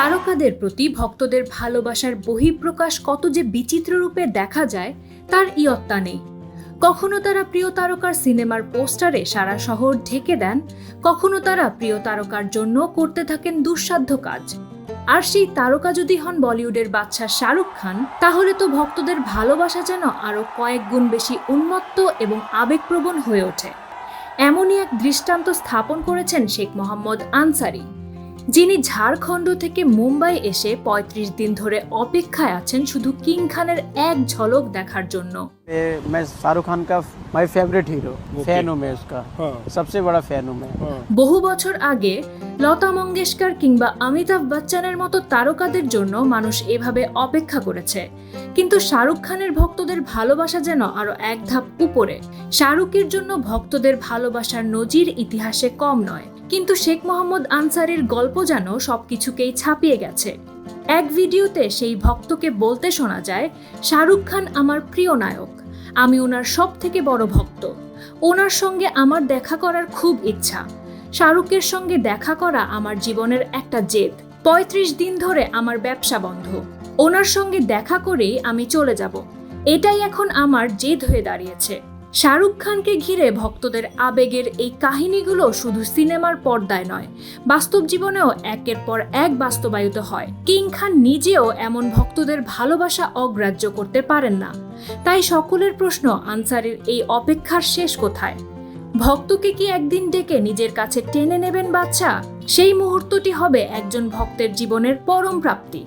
তারকাদের প্রতি ভক্তদের ভালোবাসার বহিঃপ্রকাশ কত যে বিচিত্র রূপে দেখা যায়, তার ইয়ত্তা নেই। কখনো তারা প্রিয় তারকার সিনেমার পোস্টারে সারা শহর ঢেকে দেন, কখনো তারা প্রিয় তারকার জন্য করতে থাকেন দুঃসাধ্য কাজ। আর সেই তারকা যদি হন বলিউডের বাচ্চা শাহরুখ খান, তাহলে তো ভক্তদের ভালোবাসা যেন আরও কয়েক গুণ বেশি উন্মত্ত এবং আবেগপ্রবণ হয়ে ওঠে। এমনই এক দৃষ্টান্ত স্থাপন করেছেন শেখ মোহাম্মদ আনসারি। যিনি ঝাড়খণ্ড থেকে মুম্বাই এসে ৩৫ দিন ধরে অপেক্ষায় আছেন শুধু কিং খানের এক ঝলক দেখার জন্য ये मैं शाहरुख खान का माय फेवरेट हीरो फैन हूँ मैं उसका हाँ सबसे बड़ा फैन हूँ मैं हाँ বহু বছর আগে লতা মঙ্গেশকর কিংবা অমিতাভ বচ্চনের মতো তারকাদের জন্য মানুষ এভাবে অপেক্ষা করেছে। কিন্তু শাহরুখ খানের ভক্তদের ভালোবাসা যেন আরও এক ধাপ উপরে। শাহরুখের জন্য ভক্তদের ভালোবাসার নজির ইতিহাসে কম নয়। কিন্তু শেখ মোহাম্মদ আনসারির গল্প যেন সবকিছুকেই ছাপিয়ে গেছে। এক ভিডিওতে সেই ভক্তকে বলতে শোনা যায়, শাহরুখ খান আমার প্রিয় নায়ক। আমি ওনার সব থেকে বড় ভক্ত। ওনার সঙ্গে আমার দেখা করার খুব ইচ্ছা। শাহরুখের সঙ্গে দেখা করা আমার জীবনের একটা জেদ। পঁয়ত্রিশ দিন ধরে আমার ব্যবসা বন্ধ। ওনার সঙ্গে দেখা করেই আমি চলে যাব। এটাই এখন আমার জেদ হয়ে দাঁড়িয়েছে। শাহরুখ খানকে ঘিরে ভক্তদের আবেগের এই কাহিনীগুলো শুধু সিনেমার পর্দায় নয়, বাস্তব জীবনেও একের পর এক বাস্তবায়িত হয়। কিং খান নিজেও এমন ভক্তদের ভালোবাসা অগ্রাহ্য করতে পারেন না। তাই সকলের প্রশ্ন, আনসারের এই অপেক্ষার শেষ কোথায়? ভক্তকে কি একদিন ডেকে নিজের কাছে টেনে নেবেন বাচ্চা সেই মুহূর্তটি হবে একজন ভক্তের জীবনের পরম প্রাপ্তি।